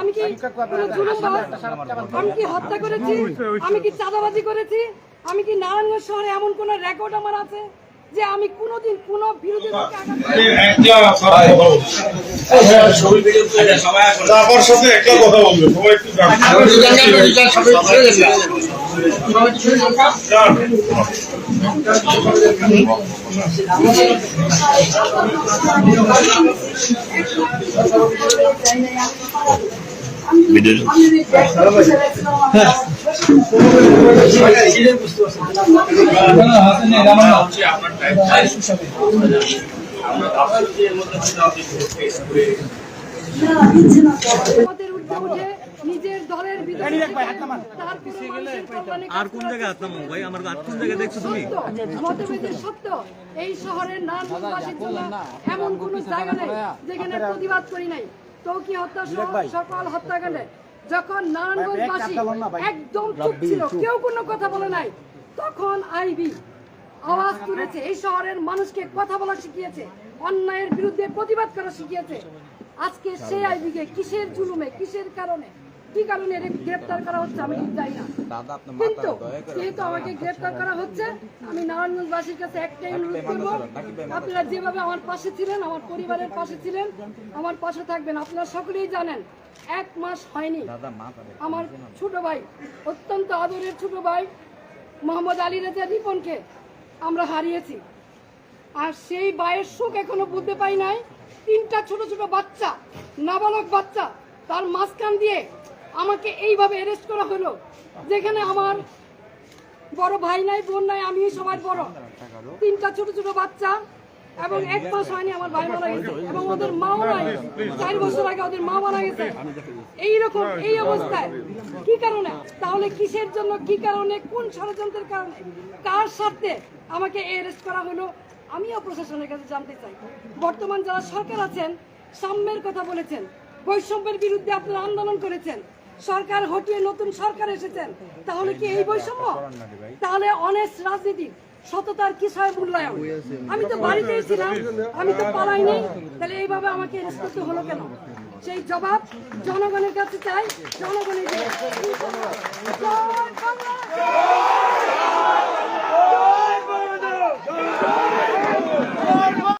আমি কি আমি কি হত্যা করেছি? আমি কি চাঁদাবাজি করেছি? আমি কি নারায়ণগঞ্জ শহরে এমন কোন রেকর্ড আমার আছে যে আমি কোনোদিন কোনো বিরোধী দলকে উঠে নিজের দলের আর কোন জায়গায় আসলাম ভাই? আমার আর কোন জায়গায় দেখছ তুমি? সত্য, এই শহরের জন্য এমন কোন জায়গা নেই যেখানে প্রতিবাদ করি নাই। তৌকি হত্যা সকল হত্যাকাণ্ডে যখন নারায়ণগঞ্জবাসী একদম চুপ ছিল কেউ কোনো কথা বলে নাই। তখন আইবি আওয়াজ তুলেছে এই শহরের মানুষকে কথা বলা শিখিয়েছে অন্যায়ের বিরুদ্ধে প্রতিবাদ করা শিখিয়েছে। আজকে সেই আইবিকে কিসের জুলুমে কিসের কারণে কি কারণে এর গ্রেপ্তার করা হচ্ছে আমি ঠিক জানি না। কিন্তু যেহেতু আমাকে গ্রেপ্তার করা হচ্ছে আমি নারায়ণগঞ্জবাসীর কাছে একটাই অনুরোধ করব আপনারা যেভাবে আমার পাশে ছিলেন আমার পরিবারের পাশে ছিলেন আমার পাশে থাকবেন। আপনারা সকলেই জানেন এক মাস হয়নি। আমার ছোট ভাই অত্যন্ত আদরের ছোট ভাই মোহাম্মদ আলী রেজা রিপনকে আমরা হারিয়েছি। আর সেই বায়ের সুখ এখনও বুঝতে পাই নাই। তিনটা ছোট ছোট বাচ্চা নাবালক বাচ্চা তার মাঝখান দিয়ে আমাকে এইভাবে অ্যারেস্ট করা হলো। যেখানে আমার বড় ভাই নাই, বোন নাই, আমি সবার বড়। তিনটা ছোট ছোট বাচ্চা এবং এক মাস হয়নি আমার ভাই মারা গেছে এবং ওদের মাও নাই। চার বছর আগে ওদের মা মারা গেছে। এইরকম এই অবস্থায় কি কারণে? তাহলে কিসের জন্য, কি কারণে, কোন ষড়যন্ত্রের কারণে? কার স্বার্থে আমাকে অ্যারেস্ট করা হলো? আমিও প্রশাসনের কাছে জানতে চাই। বর্তমান যারা সরকার আছেন, সাম্যের কথা বলেছেন, বৈষম্যের বিরুদ্ধে আপনারা আন্দোলন করেছেন সরকার হটিয়ে নতুন সরকার এসেছেন, তাহলে কি এই বৈষম্য? তাহলে অনেক রাজনীতি, সততার কি সয় মূল্যায়ন? আমি তো বাড়িতেই ছিলাম আমি তো পালাইনি, তাহলে এইভাবে আমাকে হলো কেন? সেই জবাব জনগণের কাছে চাই, জনগণের